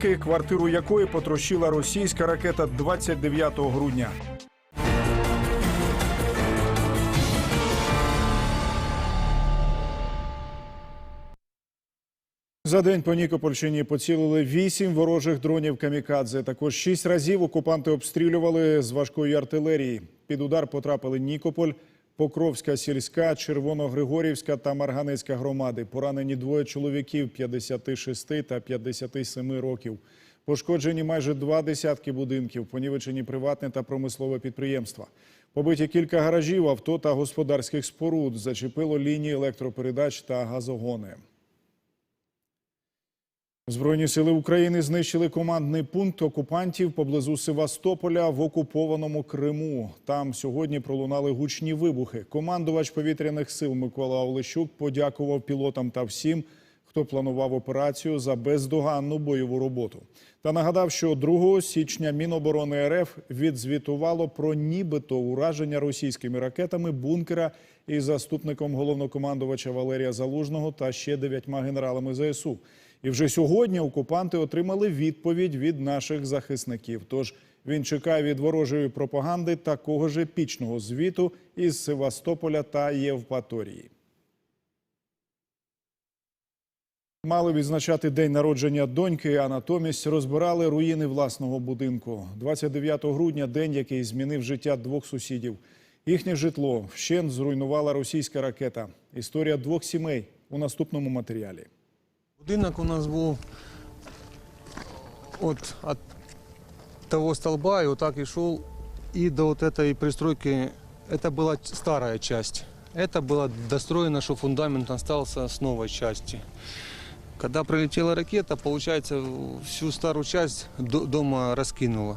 квартиру якої потрощила російська ракета 29 грудня. За день по Нікопольщині поцілили вісім ворожих дронів камікадзе. Також шість разів окупанти обстрілювали з важкої артилерії. Під удар потрапили Нікополь, Покровська сільська, Червоногригорівська та Марганецька громади. Поранені двоє чоловіків 56 та 57 років. Пошкоджені майже два десятки будинків, понівечені приватне та промислове підприємства. Побиті кілька гаражів, авто та господарських споруд. Зачепило лінії електропередач та газогони. Збройні сили України знищили командний пункт окупантів поблизу Севастополя в окупованому Криму. Там сьогодні пролунали гучні вибухи. Командувач повітряних сил Микола Олещук подякував пілотам та всім, хто планував операцію за бездоганну бойову роботу. Та нагадав, що 2 січня Міноборони РФ відзвітувало про нібито ураження російськими ракетами бункера із заступником головнокомандувача Валерія Залужного та ще дев'ятьма генералами ЗСУ. І вже сьогодні окупанти отримали відповідь від наших захисників. Тож він чекає від ворожої пропаганди такого ж епічного звіту із Севастополя та Євпаторії. Мали відзначати день народження доньки, а натомість розбирали руїни власного будинку. 29 грудня день, який змінив життя двох сусідів. Їхнє житло вщент зруйнувала російська ракета. Історія двох сімей у наступному матеріалі. Будинок у нас був от, от того столба и вот так и шел и до вот этой пристройки. Это была старая часть. Это было достроено, что фундамент остался с новой части. Когда прилетела ракета, получается, всю старую часть до- дома раскинула.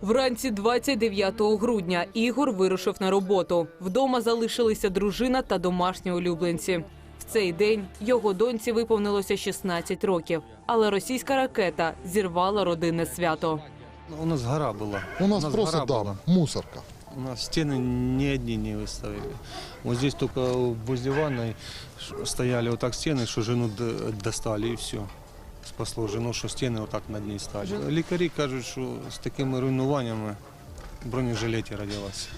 Вранці 29 грудня Ігор вирушив на роботу. Вдома залишилися дружина та домашні улюбленці. В цей день його доньці виповнилося 16 років, але російська ракета зірвала родинне свято. У нас гора была. У нас, просто гора да, была. мусорка. У нас стены ни одни не выставили. Вот здесь только возле ванной ш- стояли вот так стены, что жену д- достали и все. Спасло жену, що стіни отак над ней стали. Лікарі кажуть, що з такими руйнуваннями в бронежилеті родилася.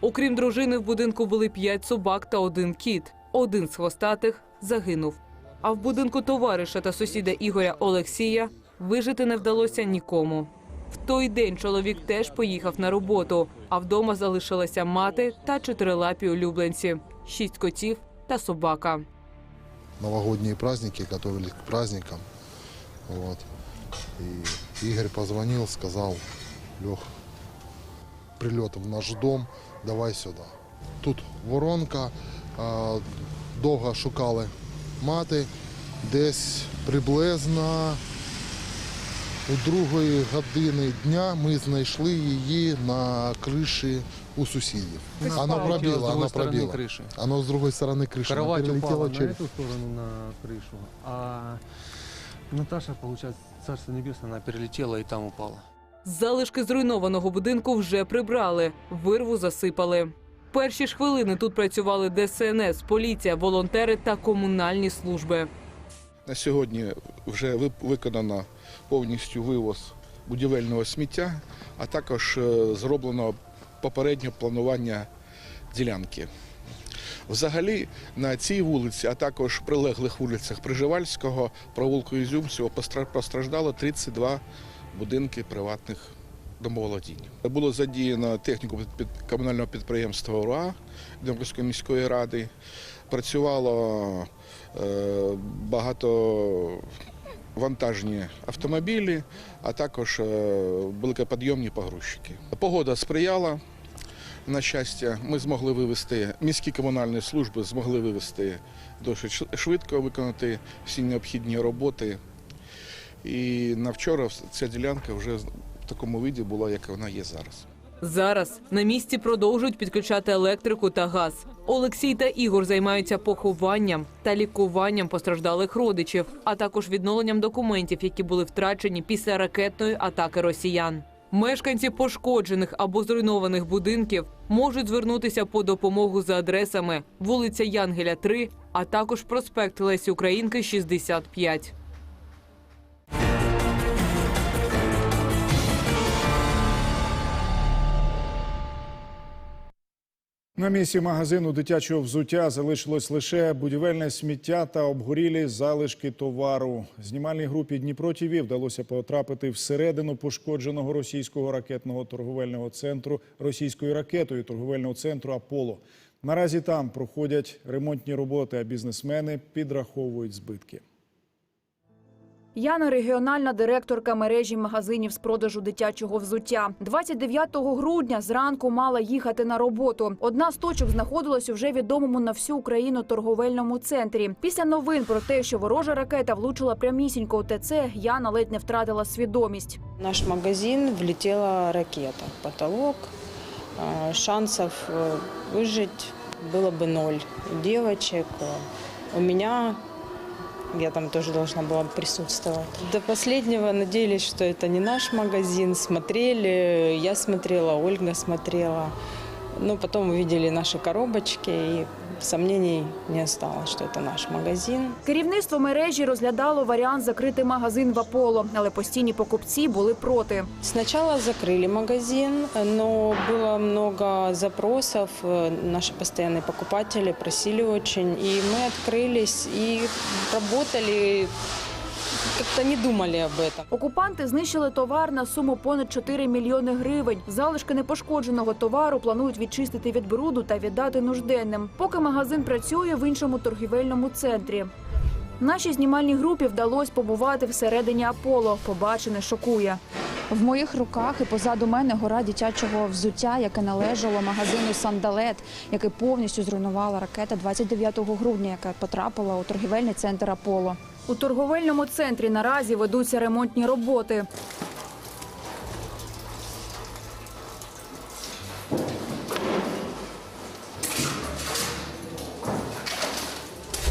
Окрім дружини, в будинку були п'ять собак та один кіт. Один з хвостатих загинув. А в будинку товариша та сусіда Ігоря Олексія вижити не вдалося нікому. В той день чоловік теж поїхав на роботу, а вдома залишилася мати та чотирилапі улюбленці, шість котів та собака. Новогодние праздники, готовились к праздникам. Вот. И Игорь позвонил, сказал, Лех, прилет в наш дом, давай сюда. Тут воронка, довго шукали мати, десь приблизно у другої години дня ми знайшли її на криші у сусідів. Вона пробила, вона пробила. криші. Оно с другой стороны крыши. Она Кровать перелетела упала на через- эту сторону на крышу, а Наташа, получается, царство небесное, она перелетела и там упала. Залишки зруйнованого будинку вже прибрали, вирву засипали. Перші ж хвилини тут працювали ДСНС, поліція, волонтери та комунальні служби. На сьогодні вже виконано повністю вивоз будівельного сміття, а також е, зроблено попереднє планування ділянки. Взагалі на цій вулиці, а також прилеглих вулицях Приживальського, провулку Ізюмського постраждало 32 будинки приватних домоволодінь. Було задіяно техніку під- комунального підприємства УРА Дніпровської міської ради. Працювало е, багато вантажні автомобілі, а також е, великоподйомні погрузчики. Погода сприяла. На щастя, ми змогли вивести міські комунальні служби змогли вивести досить швидко, виконати всі необхідні роботи. І на вчора ця ділянка вже такому виді була, як вона є зараз. Зараз на місці продовжують підключати електрику та газ. Олексій та Ігор займаються похованням та лікуванням постраждалих родичів, а також відновленням документів, які були втрачені після ракетної атаки росіян. Мешканці пошкоджених або зруйнованих будинків можуть звернутися по допомогу за адресами вулиця Янгеля, 3, а також проспект Лесі Українки, 65. На місці магазину дитячого взуття залишилось лише будівельне сміття та обгорілі залишки товару. Знімальній групі Дніпро ТІВІ вдалося потрапити всередину пошкодженого російського ракетного торговельного центру російською ракетою торговельного центру Аполло. Наразі там проходять ремонтні роботи, а бізнесмени підраховують збитки. Яна – регіональна директорка мережі магазинів з продажу дитячого взуття. 29 грудня зранку мала їхати на роботу. Одна з точок знаходилась у вже відомому на всю Україну торговельному центрі. Після новин про те, що ворожа ракета влучила прямісінько у ТЦ, Яна ледь не втратила свідомість. В наш магазин влетела ракета в потолок. А, Шансов э, выжить было бы ноль. У девочек, э, у меня, я там тоже должна была присутствовать. До последнего надеялись, что это не наш магазин. Смотрели, я смотрела, Ольга смотрела. Но потом увидели наши коробочки, и сомнений не осталось, что это наш магазин. Керівництво мережі розглядало варіант закрити магазин в Аполло, але постійні покупці були проти. Сначала закрыли магазин, но было много запросов. Э, Наши постоянные покупатели просили очень. И мы открылись и работали, как-то не думали об этом. Окупанти знищили товар на суму понад 4 мільйони гривень. Залишки непошкодженого товару планують відчистити від бруду та віддати нужденним. Поки магазин працює в іншому торгівельному центрі. Нашій знімальній групі вдалося побувати всередині Аполло. Побачене шокує. В моїх руках і позаду мене гора дитячого взуття, яке належало магазину Сандалет, який повністю зруйнувала ракета 29 грудня, яка потрапила у торгівельний центр Аполло. У торговельному центрі наразі ведуться ремонтні роботи.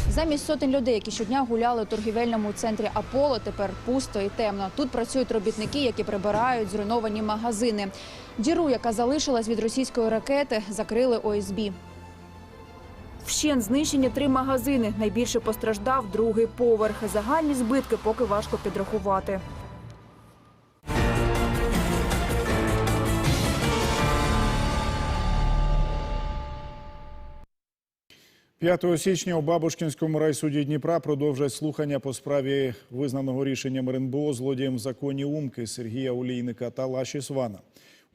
Замість сотень людей, які щодня гуляли у торгівельному центрі Аполло, тепер пусто і темно. Тут працюють робітники, які прибирають зруйновані магазини. Діру, яка залишилась від російської ракети, закрили ОСБ. Вщент знищені три магазини. Найбільше постраждав другий поверх. Загальні збитки поки важко підрахувати. 5 січня у Бабушкінському райсуді Дніпра продовжать слухання по справі визнаного рішенням РНБО злодієм в законі Умки Сергія Олійника та Лаші Свана.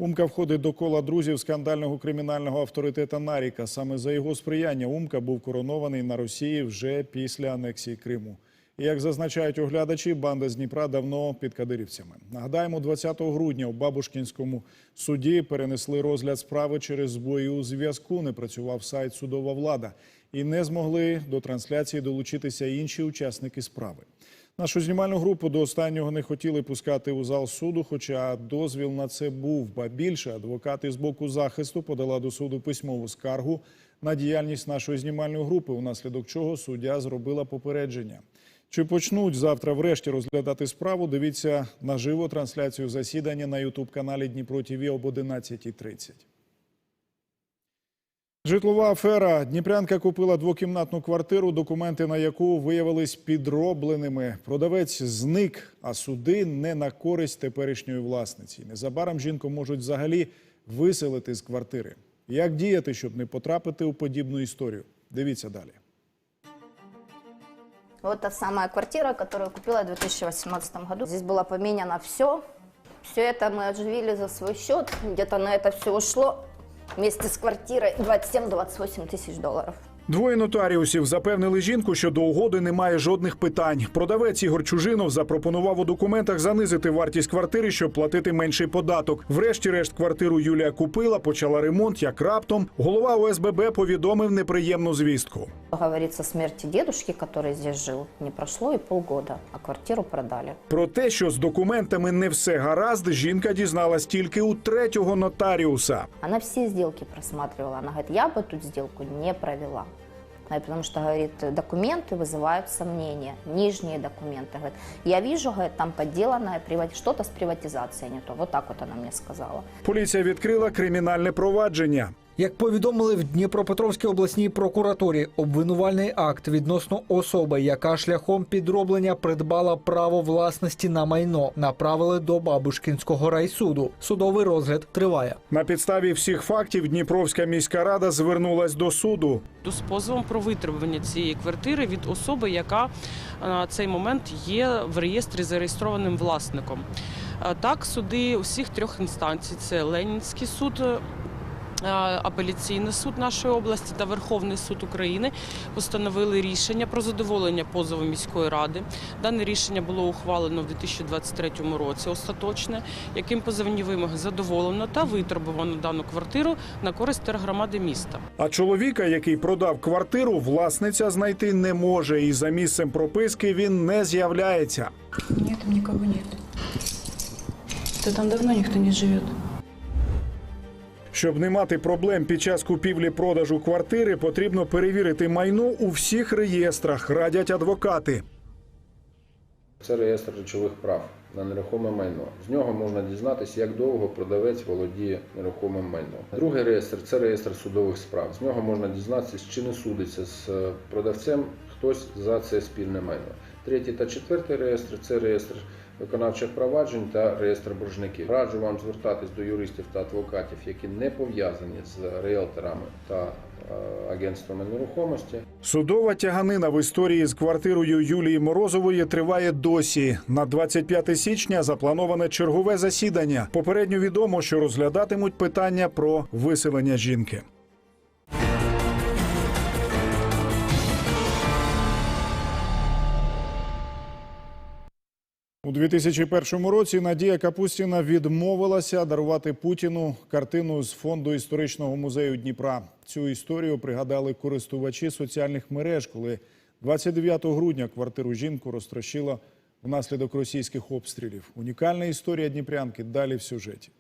Умка входить до кола друзів скандального кримінального авторитета Наріка. Саме за його сприяння Умка був коронований на Росії вже після анексії Криму. І як зазначають оглядачі, банда з Дніпра давно під кадирівцями. Нагадаємо, 20 грудня у Бабушкінському суді перенесли розгляд справи через збої у зв'язку. Не працював сайт Судова влада і не змогли до трансляції долучитися інші учасники справи. Нашу знімальну групу до останнього не хотіли пускати у зал суду, хоча дозвіл на це був. Ба більше адвокати з боку захисту подала до суду письмову скаргу на діяльність нашої знімальної групи, унаслідок чого суддя зробила попередження. Чи почнуть завтра врешті розглядати справу? Дивіться наживо трансляцію засідання на ютуб-каналі Дніпро ТІВІ об 11.30. Житлова афера. Дніпрянка купила двокімнатну квартиру, документи на яку виявились підробленими. Продавець зник, а суди не на користь теперішньої власниці. Незабаром жінку можуть взагалі виселити з квартири. Як діяти, щоб не потрапити у подібну історію? Дивіться далі. Вот та самая квартира, которую купила в 2018 году. Здесь было поменяно все. Все это мы оживили за свой счет. Где-то на это все ушло вместе с квартирой 27-28 тысяч долларов. Двоє нотаріусів запевнили жінку, що до угоди немає жодних питань. Продавець Ігор Чужинов запропонував у документах занизити вартість квартири, щоб платити менший податок. Врешті-решт квартиру Юлія купила, почала ремонт. Як раптом голова ОСББ повідомив неприємну звістку. Говорится, смерти дедушки, который здесь жил, не прошло и полгода, а квартиру продали. Про те, що з документами не все гаразд, жінка дізналась тільки у третього нотаріуса. Она все сделки просматривала. Она говорит, я бы тут сделку не провела. А Потому что, говорит, документы вызывают сомнения, нижние документы. Говорит, я вижу, говорит, там подделанное, приват- что-то с приватизацией не то. Вот так вот она мне сказала. Поліція відкрила кримінальне провадження. Як повідомили в Дніпропетровській обласній прокуратурі, обвинувальний акт відносно особи, яка шляхом підроблення придбала право власності на майно, направили до Бабушкінського райсуду. Судовий розгляд триває. На підставі всіх фактів Дніпровська міська рада звернулась до суду. з позовом про витребування цієї квартири від особи, яка на цей момент є в реєстрі зареєстрованим власником. Е, Так, суди усіх трьох інстанцій: це Ленінський суд. Е, Апеляційний суд нашої області та Верховний суд України постановили рішення про задоволення позову міської ради. Дане рішення було ухвалено в 2023 році остаточне, яким позовні вимоги задоволено та витребувано дану квартиру на користь тергромади міста. А чоловіка, який продав квартиру, власниця знайти не може, і за місцем прописки він не з'являється. Нет, там никого нет. Да там давно никто не живет. Щоб не мати проблем під час купівлі-продажу квартири, потрібно перевірити майно у всіх реєстрах, радять адвокати. Це реєстр речових прав на нерухоме майно. З нього можна дізнатися, як довго продавець володіє нерухомим майном. Другий реєстр це реєстр судових справ. З нього можна дізнатися, чи не судиться з е, продавцем хтось за це спільне майно. Третій та четвертий реєстр це реєстр виконавчих проваджень та реєстр боржників. Раджу вам звертатись до юристів та адвокатів, які не пов'язані з реєлторами та е, агентствами нерухомості. Судова тяганина в історії з квартирою Юлії Морозової триває досі. На 25 січня заплановане чергове засідання. Попередньо відомо, що розглядатимуть питання про виселення жінки. У 2001 році Надія Капустіна відмовилася дарувати Путіну картину з фонду історичного музею Дніпра. Цю історію пригадали користувачі соціальних мереж, коли 29 грудня квартиру жінку розтрощила внаслідок російських обстрілів. Унікальна історія Дніпрянки далі в сюжеті.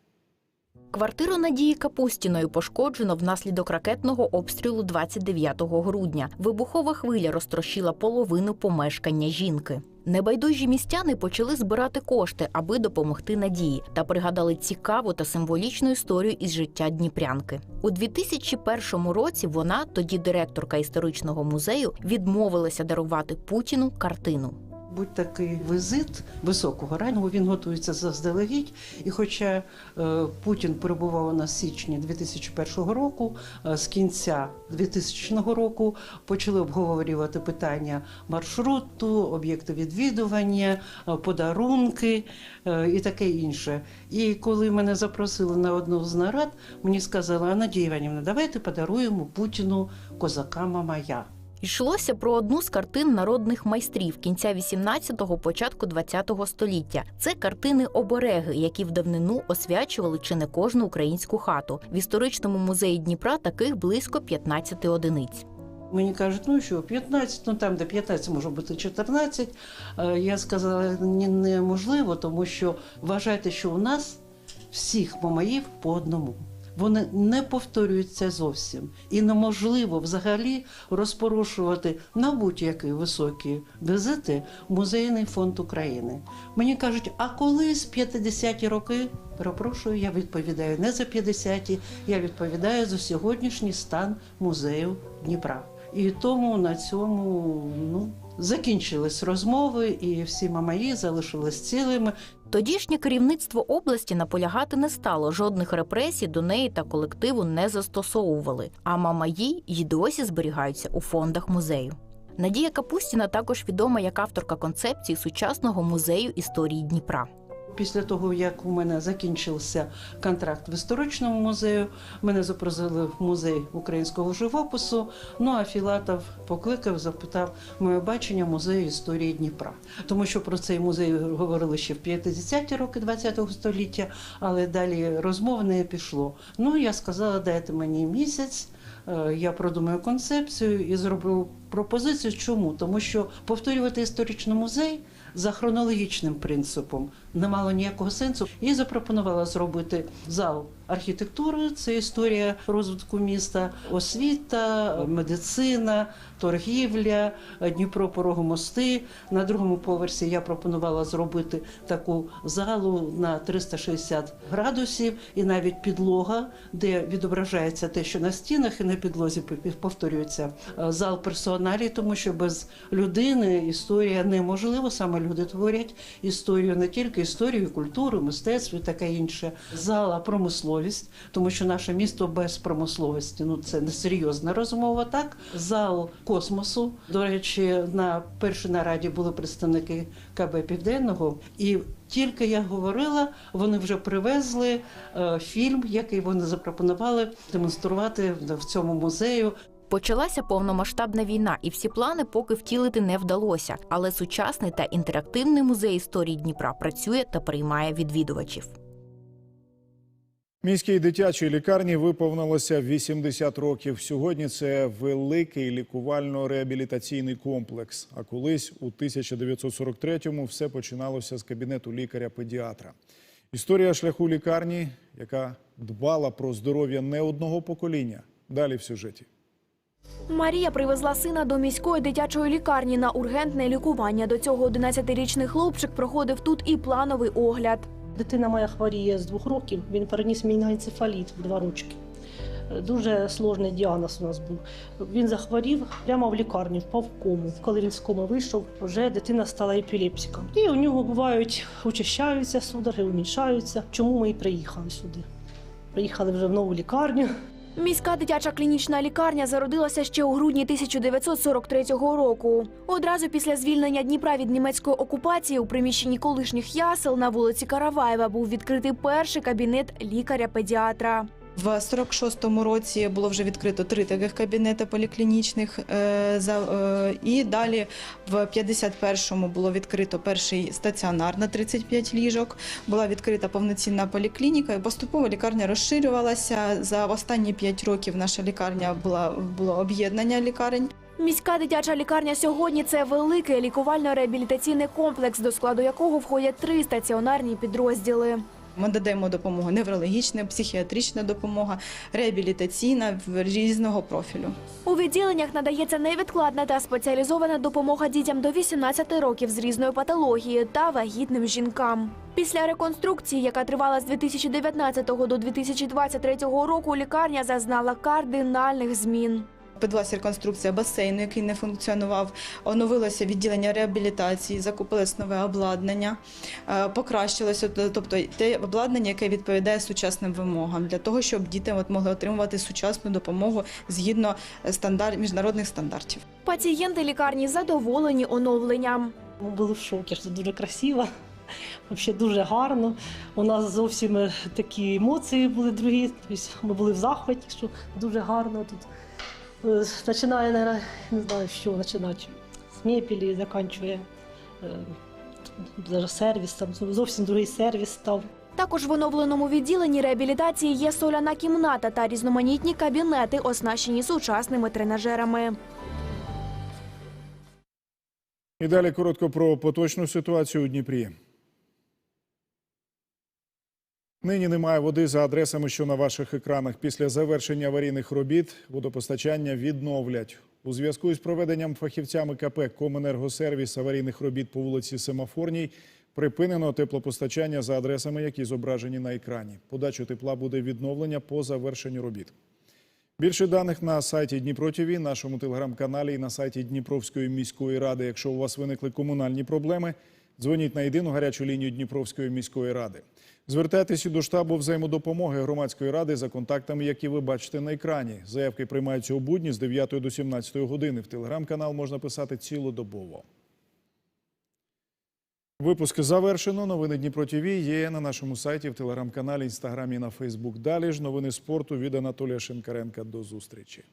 Квартиру Надії Капустіної пошкоджено внаслідок ракетного обстрілу 29 грудня. Вибухова хвиля розтрощила половину помешкання жінки. Небайдужі містяни почали збирати кошти, аби допомогти Надії, та пригадали цікаву та символічну історію із життя Дніпрянки. У 2001 році вона, тоді директорка історичного музею, відмовилася дарувати Путіну картину. Будь-такий візит високого рангу, він готується заздалегідь. І хоча е, Путін перебував у нас в січні 2001 року, е, з кінця 2000 року почали обговорювати питання маршруту, об'єкти відвідування, е, подарунки і таке інше. І коли мене запросили на одну з нарад, мені сказали, Надія Іванівна, давайте подаруємо Путіну козака Мамая. Йшлося про одну з картин народних майстрів кінця 18-го, початку 20-го століття. Це картини обереги, які в давнину освячували чи не кожну українську хату. В історичному музеї Дніпра таких близько 15 одиниць. Мені кажуть, ну що, 15, ну там, де 15, може бути 14. Е, Я сказала, неможливо, тому що вважайте, що у нас всіх мамаїв по одному. Вони не повторюються зовсім. І неможливо взагалі розпорушувати на будь-які високі візити музейний фонд України. Мені кажуть, а коли з 50-ті роки? Перепрошую, я відповідаю не за 50-ті, я відповідаю за сьогоднішній стан музею Дніпра. І тому на цьому ну, закінчились розмови, і всі мамаї залишились цілими. Тодішнє керівництво області наполягати не стало. Жодних репресій до неї та колективу не застосовували. А мамаї й досі зберігаються у фондах музею. Надія Капустіна також відома як авторка концепції сучасного музею історії Дніпра. Після того, як у мене закінчився контракт в історичному музею, мене запросили в музей українського живопису. Ну а Філатов покликав, запитав моє бачення музею історії Дніпра. Тому що про цей музей говорили ще в 50-ті роки ХХ століття, але далі розмов не пішло. Ну я сказала, дайте мені місяць. е, Я продумаю концепцію і зроблю пропозицію. Чому? Тому що повторювати історичний музей за хронологічним принципом не мало ніякого сенсу. І запропонувала зробити зал архітектури, це історія розвитку міста, освіта, медицина, торгівля, Дніпро Порогомости. На другому поверсі я пропонувала зробити таку залу на 360 градусів, і навіть підлога, де відображається те, що на стінах і на підлозі повторюється Е, зал персоналі, тому що без людини історія неможлива. Саме люди творять історію не тільки історію, культуру, мистецтво і таке інше. Зала промисловість, тому що наше місто без промисловості. Ну це несерйозна розмова. Так зал космосу. До речі, на першій нараді були представники КБ Південного і. Тільки я говорила, вони вже привезли е, фільм, який вони запропонували демонструвати в цьому музею. Почалася повномасштабна війна, і всі плани поки втілити не вдалося. Але сучасний та інтерактивний музей історії Дніпра працює та приймає відвідувачів. Міській дитячій лікарні виповнилося 80 років. Сьогодні це великий лікувально-реабілітаційний комплекс. А колись у 1943-му все починалося з кабінету лікаря-педіатра. Історія шляху лікарні, яка дбала про здоров'я не одного покоління. Далі в сюжеті. Марія привезла сина до міської дитячої лікарні на ургентне лікування. До цього 11-річний хлопчик проходив тут і плановий огляд. Дитина моя хворіє з двох років. Він переніс мінгоенцефаліт в два ручки. Дуже сложний діагноз у нас був. Він захворів прямо в лікарні, впав в кому. Коли він з коми вийшов, вже дитина стала епілепсиком. І у нього бувають учащаються судороги, уміншаються. Чому ми і приїхали сюди? Приїхали вже в нову лікарню. Міська дитяча клінічна лікарня зародилася ще у грудні 1943 року. Одразу після звільнення Дніпра від німецької окупації у приміщенні колишніх ясел на вулиці Караваєва був відкритий перший кабінет лікаря-педіатра. В 46-му році було вже відкрито три таких кабінети поліклінічних. е, е, І далі в 51-му було відкрито перший стаціонар на 35 ліжок. Була відкрита повноцінна поліклініка. І поступово лікарня розширювалася. За останні 5 років наша лікарня була було об'єднання лікарень. Міська дитяча лікарня сьогодні це великий лікувально-реабілітаційний комплекс, до складу якого входять три стаціонарні підрозділи. Ми додаємо допомогу неврологічна, психіатрична допомога, реабілітаційна різного профілю. У відділеннях надається невідкладна та спеціалізована допомога дітям до 18 років з різною патологією та вагітним жінкам. Після реконструкції, яка тривала з 2019 до 2023 року, лікарня зазнала кардинальних змін. Відбулася реконструкція басейну, який не функціонував. Оновилося відділення реабілітації, закупилось нове обладнання, е, покращилося, тобто те обладнання, яке відповідає сучасним вимогам, для того, щоб діти от могли отримувати сучасну допомогу згідно стандарт, міжнародних стандартів. Пацієнти лікарні задоволені оновленням. Ми були в шокі, що дуже красиво. Взагалі дуже гарно. У нас зовсім е, такі емоції були другі. Тобто ми були в захваті, що дуже гарно тут. Е, Починає, наверное, не знаю, що починати. З мебелі закінчує е, даже сервіс, там зовсім другий сервіс став. Також в оновленому відділенні реабілітації є соляна кімната та різноманітні кабінети, оснащені сучасними тренажерами. І далі коротко про поточну ситуацію у Дніпрі. Нині немає води за адресами, що на ваших екранах. Після завершення аварійних робіт водопостачання відновлять. У зв'язку із проведенням фахівцями КП «Коменергосервіс» аварійних робіт по вулиці Семафорній припинено теплопостачання за адресами, які зображені на екрані. Подачу тепла буде відновлення по завершенню робіт. Більше даних на сайті Дніпро ТВ, нашому телеграм-каналі і на сайті Дніпровської міської ради. Якщо у вас виникли комунальні проблеми, дзвоніть на єдину гарячу лінію Дніпровської міської ради. Звертайтеся до штабу взаємодопомоги громадської ради за контактами, які ви бачите на екрані. Заявки приймаються у будні з 9 до 17 години. В телеграм-канал можна писати цілодобово. Випуск завершено. Новини Дніпро ТВ є на нашому сайті, в телеграм-каналі, інстаграмі, на Фейсбук. Далі ж новини спорту від Анатолія Шинкаренка. До зустрічі.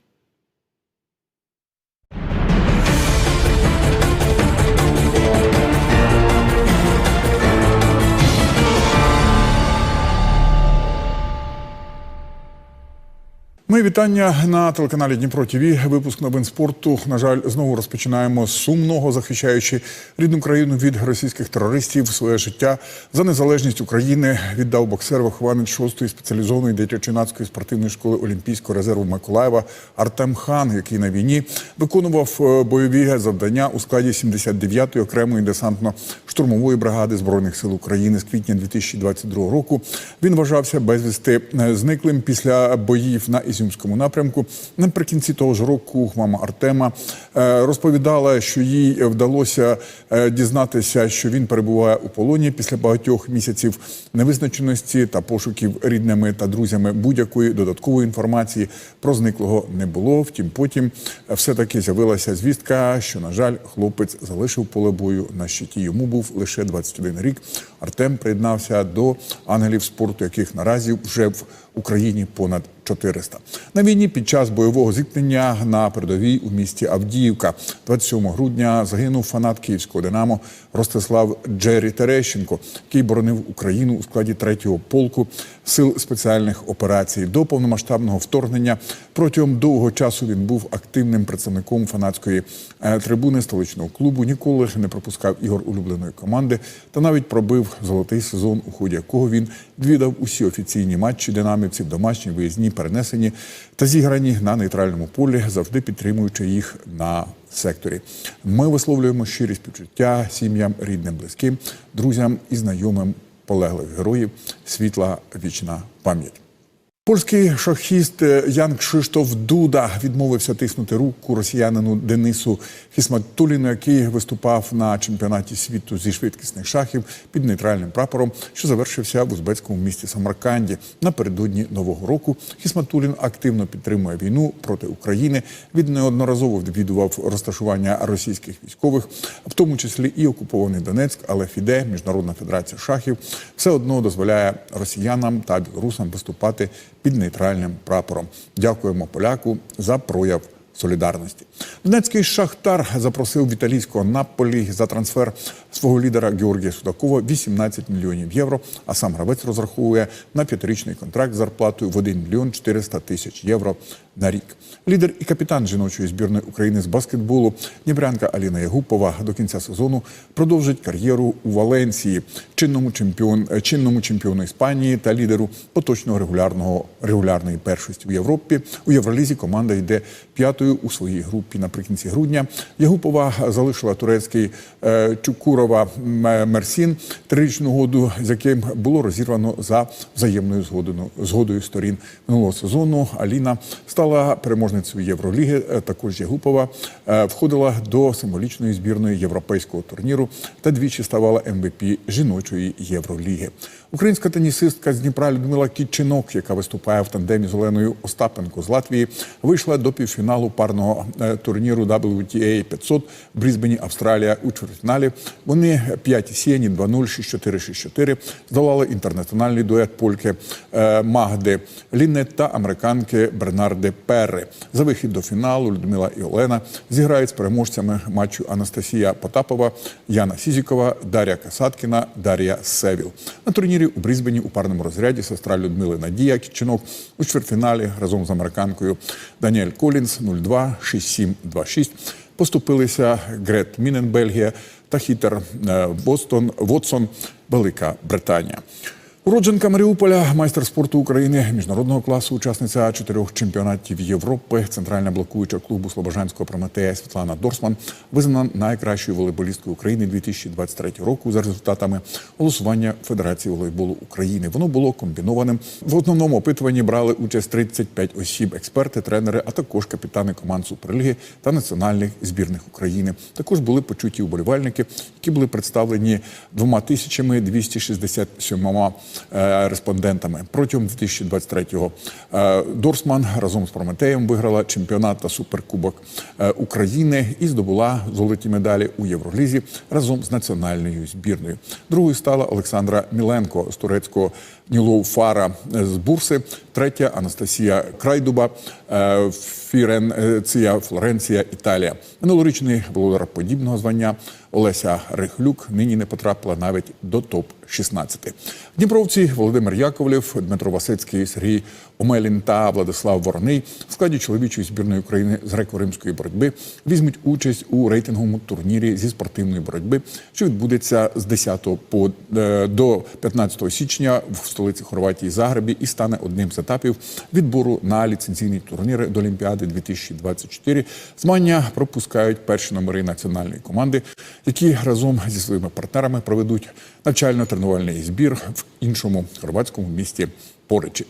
Ми вітання на телеканалі Дніпро ТВ. Випуск новин спорту. На жаль, знову розпочинаємо з сумного, захищаючи рідну країну від російських терористів. Своє життя за незалежність України віддав боксер вихованець 6-ї спеціалізованої дитячо-юнацької спортивної школи Олімпійського резерву Миколаєва Артем Хан, який на війні виконував е, бойові завдання у складі 79-ї окремої десантно-штурмової бригади збройних сил України з квітня 2022 року. Він вважався безвісти е, зниклим після боїв на Ізюмському напрямку. Наприкінці того ж року мама Артема е, розповідала, що їй вдалося е, дізнатися, що він перебуває у полоні після багатьох місяців невизначеності та пошуків рідними та друзями. Будь-якої додаткової інформації про зниклого не було. Втім, потім все таки з'явилася звістка, що на жаль, хлопець залишив поле бою на щиті. Йому був лише 21 рік. Артем приєднався до ангелів спорту, яких наразі вже в Україні понад 400. На війні під час бойового зіткнення на передовій у місті Авдіївка 27 грудня загинув фанат київського Динамо Ростислав Джері Терещенко, який боронив Україну у складі 3-го полку сил спеціальних операцій. До повномасштабного вторгнення протягом довгого часу він був активним представником фанатської е, трибуни столичного клубу. Ніколи не пропускав ігор улюбленої команди та навіть пробив золотий сезон, у ході якого він відвідав усі офіційні матчі динамівців, домашні, виїзні, перенесені та зіграні на нейтральному полі, завжди підтримуючи їх на секторі. Ми висловлюємо щирі співчуття сім'ям, рідним, близьким, друзям і знайомим полеглих героїв. Світла вічна пам'ять. Польський шахіст Ян Кшиштоф Дуда відмовився тиснути руку росіянину Денису Хісматуліну, який виступав на чемпіонаті світу зі швидкісних шахів під нейтральним прапором, що завершився в узбецькому місті Самарканді напередодні нового року. Хісматулін активно підтримує війну проти України. Він неодноразово відвідував розташування російських військових, в тому числі і окупований Донецьк, але ФІДЕ, Міжнародна федерація шахів, все одно дозволяє росіянам та білорусам виступати під нейтральним прапором. Дякуємо поляку за прояв солідарності. Донецький шахтар запросив в італійського Наполі за трансфер свого лідера Георгія Судакова 18 мільйонів євро. А сам гравець розраховує на п'ятирічний контракт з зарплатою в 1 мільйон 400 тисяч євро на рік. Лідер і капітан жіночої збірної України з баскетболу Дніпрянка Аліна Ягупова до кінця сезону продовжить кар'єру у Валенції, чинному чемпіон, е, чинному чемпіону Іспанії та лідеру поточного регулярного регулярної першості у Європі. У Євролізі команда йде п'ятою у своїй групі наприкінці грудня. Ягупова залишила турецький е, Чукурова Мерсін трирічну угоду, з яким було розірвано за взаємною згодою, згодою сторін минулого сезону. Аліна стала переможницею Євроліги. Е, Також Ягупова е, входила до символічної збірної європейського турніру та двічі ставала МВП жіночої Євроліги. Українська тенісистка з Дніпра Людмила Кітчинок, яка виступає в тандемі з Оленою Остапенко з Латвії, вийшла до півфіналу парного е, турніру WTA 500 в Брізбені, Австралія у чвертьфіналі. Вони 5 сіяні 2-0, 6-4, 6-4 здолали інтернаціональний дует польки е, Магди Ліннет та американки Бернарди Перри. За вихід до фіналу Людмила і Олена зіграють з переможцями матчу Анастасія Потапова, Яна Сізікова, Дар'я Касаткіна, Дар'я Севіл. На турнірі у Брізбені у парному розряді сестра Людмили Надія Кічинок у чвертьфіналі разом з американкою Даніель Колінс 0-2, 6-7, 2-6 поступилися Грет Мінен, Бельгія та хітер е, Бостон Вотсон, Велика Британія. Уродженка Маріуполя, майстер спорту України міжнародного класу, учасниця чотирьох чемпіонатів Європи, центральна блокуюча клубу Слобожанського Прометея Світлана Дорсман визнана найкращою волейболісткою України 2023 року за результатами голосування Федерації волейболу України. Воно було комбінованим. В основному опитуванні брали участь 35 осіб, експерти, тренери, а також капітани команд Суперліги та національних збірних України. Також були почуті уболівальники, які були представлені двома тисячами 267 е, респондентами. Протягом 2023-го е, Дорсман разом з Прометеєм виграла чемпіонат та суперкубок е, України і здобула золоті медалі у Євролізі разом з національною збірною. Другою стала Олександра Міленко з турецького Нілоу Фара з Бурси. Третя Анастасія Крайдуба, е, Фіренція, Флоренція, Італія. Минулорічний володар подібного звання Олеся Рихлюк нині не потрапила навіть до топ-16. Дніпровці Володимир Яковлєв, Дмитро Васицький, Сергій Омелін та Владислав Вороний в складі чоловічої збірної України з греко-римської боротьби візьмуть участь у рейтинговому турнірі зі спортивної боротьби, що відбудеться з 10 по е, до 15 січня в столиці Хорватії Загребі і стане одним з етапів відбору на ліцензійні турніри до Олімпіади 2024. Змагання пропускають перші номери національної команди, які разом зі своїми партнерами проведуть навчально-тренувальний збір в іншому хорватському місті Поричі.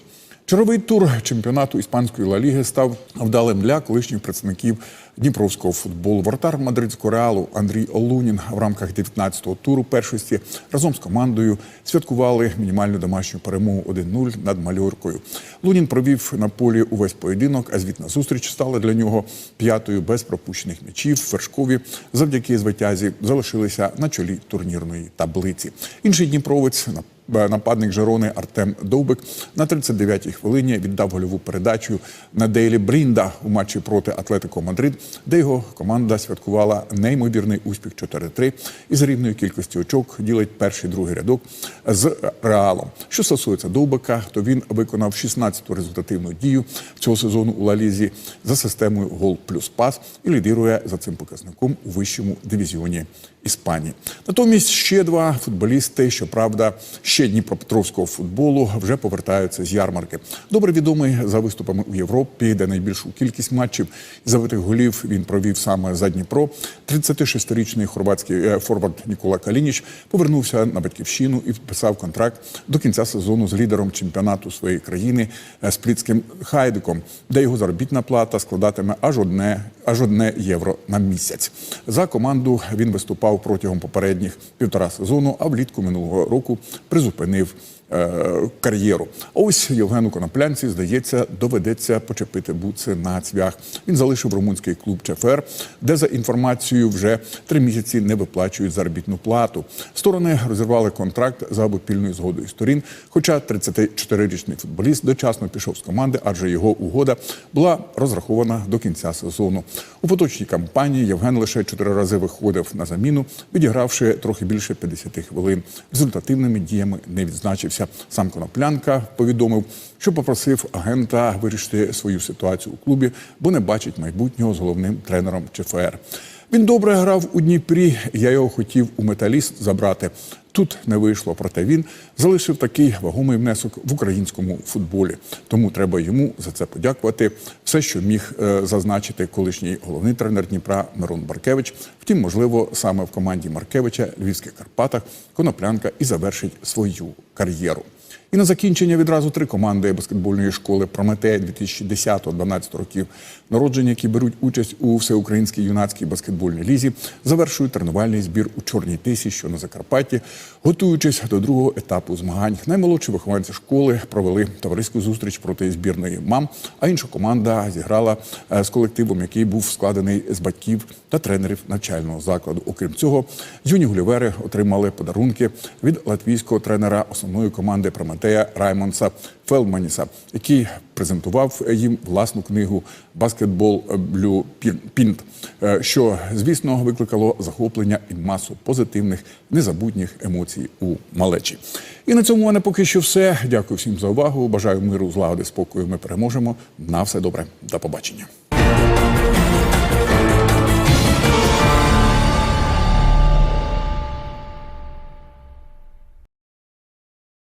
Черговий тур чемпіонату іспанської Ла Ліги став вдалим для колишніх представників дніпровського футболу. Вратар мадридського реалу Андрій Олунін в рамках 19-го туру першості разом з командою святкували мінімальну домашню перемогу 1-0 над Мальоркою. Лунін провів на полі увесь поєдинок, а звітна зустріч стала для нього п'ятою без пропущених м'ячів. Вершкові завдяки звитязі залишилися на чолі турнірної таблиці. Інший дніпровець на Нападник Жерони Артем Довбик на 39-й хвилині віддав гольову передачу на Дейлі Брінда у матчі проти Атлетико Мадрид, де його команда святкувала неймовірний успіх 4-3 і з рівною кількістю очок ділить перший другий рядок з Реалом. Що стосується Довбика, то він виконав 16-ту результативну дію цього сезону у Лалізі за системою гол плюс пас і лідирує за цим показником у вищому дивізіоні Іспанії. Натомість ще два футболісти, щоправда, ще Дніпропетровського футболу вже повертаються з ярмарки. Добре відомий за виступами у Європі, де найбільшу кількість матчів і забитих голів він провів саме за Дніпро. 36-річний хорватський е, форвард Нікола Калініч повернувся на батьківщину і підписав контракт до кінця сезону з лідером чемпіонату своєї країни е, Сплітським Хайдиком, де його заробітна плата складатиме аж одне аж одне євро на місяць. За команду він виступав протягом попередніх півтора сезону, а влітку минулого року призупинив е, кар'єру. А ось Євгену Коноплянці, здається, доведеться почепити буци на цвях. Він залишив румунський клуб ЧФР, де за інформацією вже три місяці не виплачують заробітну плату. Сторони розірвали контракт за обопільною згодою сторін. Хоча 34-річний футболіст дочасно пішов з команди, адже його угода була розрахована до кінця сезону. У поточній кампанії Євген лише чотири рази виходив на заміну, відігравши трохи більше 50 хвилин. Результативними діями не відзначився. Сам Коноплянка повідомив, що попросив агента вирішити свою ситуацію у клубі, бо не бачить майбутнього з головним тренером ЧФР. Він добре грав у Дніпрі. Я його хотів у металіст забрати. Тут не вийшло, проте він залишив такий вагомий внесок в українському футболі. Тому треба йому за це подякувати. Все, що міг е, зазначити колишній головний тренер Дніпра Мирон Баркевич. Втім, можливо, саме в команді Маркевича Львівських Карпатах Коноплянка і завершить свою кар'єру. І на закінчення відразу три команди баскетбольної школи Прометея 2010-12 років народження, які беруть участь у всеукраїнській юнацькій баскетбольній лізі, завершують тренувальний збір у Чорній Тисі, що на Закарпатті, готуючись до другого етапу змагань. Наймолодші вихованці школи провели товариську зустріч проти збірної мам. А інша команда зіграла е, з колективом, який був складений з батьків та тренерів навчального закладу. Окрім цього, юні гулівери отримали подарунки від латвійського тренера основної команди Прометея Раймонса Фелдманіса, який презентував їм власну книгу Баскетбол Блю Пінт, е, що звісно викликало захоплення і масу позитивних незабутніх емоцій у малечі. І на цьому у мене поки що все. Дякую всім за увагу. Бажаю миру, злагоди, спокою. Ми переможемо. На все добре. До побачення.